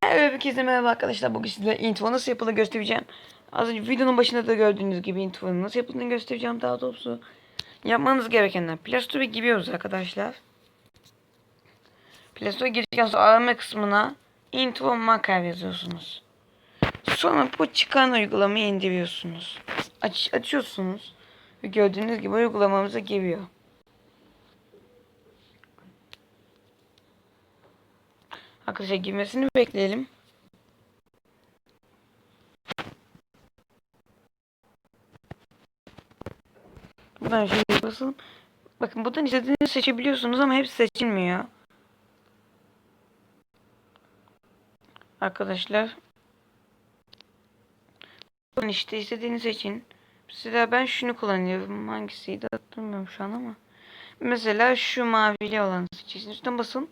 Herkese merhaba arkadaşlar. Bugün size intro nasıl yapılır göstereceğim. Az önce videonun başında da gördüğünüz gibi intronun nasıl yapıldığını göstereceğim daha doğrusu. Yapmanız gerekenler. Play Store'a giriyoruz arkadaşlar. Play Store'a girdikten sonra arama kısmına intro makar yazıyorsunuz. Sonra bu çıkan uygulamayı indiriyorsunuz. Aç, açıyorsunuz. Ve gördüğünüz gibi uygulamamıza giriyor. Arkadaşlar girmesini bekleyelim. Buradan şöyle basalım. Bakın buradan istediğinizi seçebiliyorsunuz ama hepsi seçilmiyor. Arkadaşlar. Buradan işte istediğini seçin. Mesela ben şunu kullanıyorum. Hangisiydi hatırlamıyorum şu an ama. Mesela şu mavili olanı seçin. Üstüne basın.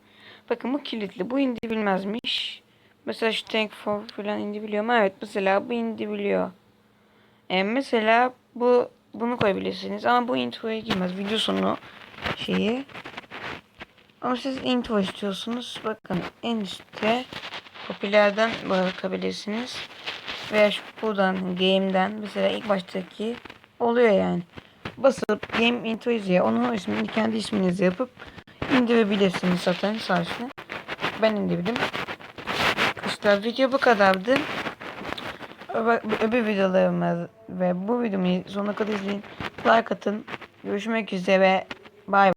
Bakın bu kilitli. Bu indirilmezmiş. Mesela şu tank for falan indibiliyor mu? Evet mesela bu indibiliyor. E, mesela bu bunu koyabilirsiniz ama bu introya girmez. Video sonu şeyi. Ama siz intro istiyorsunuz. Bakın en üstte popülerden bakabilirsiniz. Veya şu buradan game'den mesela ilk baştaki oluyor yani. Basıp game intro izleye onun ismini kendi isminizi yapıp indirebilirsiniz zaten sayesinde. Ben indirdim. Arkadaşlar video bu kadardı. Öbür, öbür videolarımı ve bu videomu sonuna kadar izleyin. Like atın. Görüşmek üzere. Bye.